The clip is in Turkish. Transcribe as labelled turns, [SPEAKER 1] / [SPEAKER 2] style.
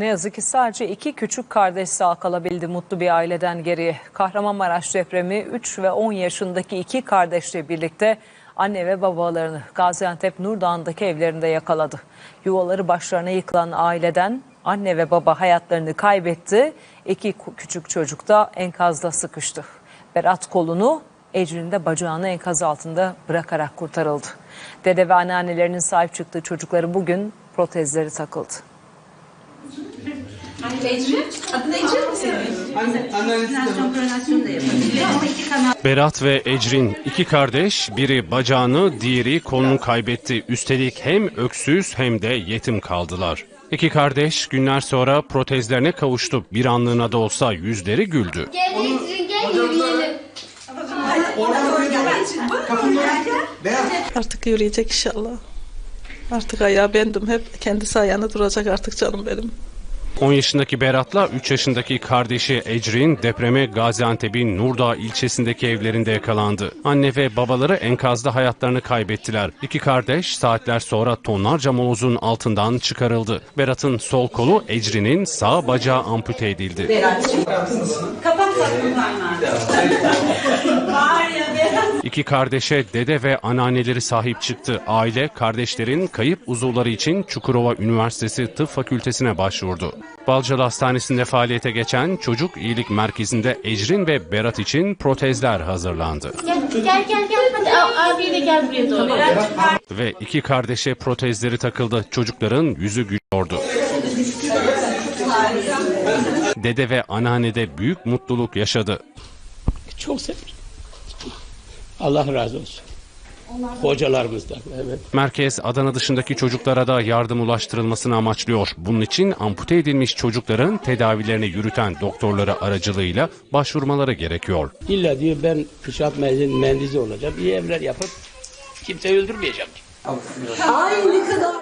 [SPEAKER 1] Ne yazık ki sadece iki küçük kardeş sağ kalabildi mutlu bir aileden geriye. Kahramanmaraş depremi 3 ve 10 yaşındaki iki kardeşle birlikte anne ve babalarını Gaziantep Nurdağ'ındaki evlerinde yakaladı. Yuvaları başlarına yıkılan aileden anne ve baba hayatlarını kaybetti. İki küçük çocuk da enkazda sıkıştı. Berat kolunu Ecrin de bacağını enkaz altında bırakarak kurtarıldı. Dede ve anneannelerinin sahip çıktığı çocukları bugün protezleri takıldı.
[SPEAKER 2] Ecrin, adın Ecrin mi senin?
[SPEAKER 3] Anne, anneannesi de var.
[SPEAKER 2] Koordinasyon koordinasyon da yapabiliyor ama iki kanal
[SPEAKER 4] Berat ve Ecrin iki kardeş biri bacağını diğeri kolunu kaybetti. Üstelik hem öksüz hem de yetim kaldılar. İki kardeş günler sonra protezlerine kavuştu. Bir anlığına da olsa yüzleri güldü.
[SPEAKER 5] Gel Ecrin gel yürüyelim.
[SPEAKER 3] Kapının önünde. Beyaz.
[SPEAKER 6] Artık yürüyecek inşallah. Artık ayağı bendim hep. Kendisi ayağına duracak artık canım benim.
[SPEAKER 4] 10 yaşındaki Berat'la 3 yaşındaki kardeşi Ecrin depreme Gaziantep'in Nurdağ ilçesindeki evlerinde yakalandı. Anne ve babaları enkazda hayatlarını kaybettiler. İki kardeş saatler sonra tonlarca molozun altından çıkarıldı. Berat'ın sol kolu Ecrin'in sağ bacağı ampute edildi.
[SPEAKER 2] kapat tatlım parmağını. Var ya Berat.
[SPEAKER 4] İki kardeşe dede ve anneanneleri sahip çıktı. Aile kardeşlerin kayıp uzuvları için Çukurova Üniversitesi Tıp Fakültesine başvurdu. Balcalı Hastanesi'nde faaliyete geçen Çocuk İyilik Merkezi'nde Ecrin ve Berat için protezler hazırlandı.
[SPEAKER 5] Gel gel gel gel hadi a- abiye de gel buraya doğru.
[SPEAKER 4] Ve iki kardeşe protezleri takıldı. Çocukların yüzü gülüyordu. Dede ve anneanne de büyük mutluluk yaşadı.
[SPEAKER 7] Çok severim. Allah razı olsun. Hocalarımızdan. Evet.
[SPEAKER 4] Merkez Adana dışındaki çocuklara da yardım ulaştırılmasını amaçlıyor. Bunun için ampute edilmiş çocukların tedavilerini yürüten doktorları aracılığıyla başvurmaları gerekiyor.
[SPEAKER 7] İlla diyor ben kışat mühendisi olacağım. İyi evler yapıp kimseyi öldürmeyeceğim.
[SPEAKER 2] Ay ne kadar.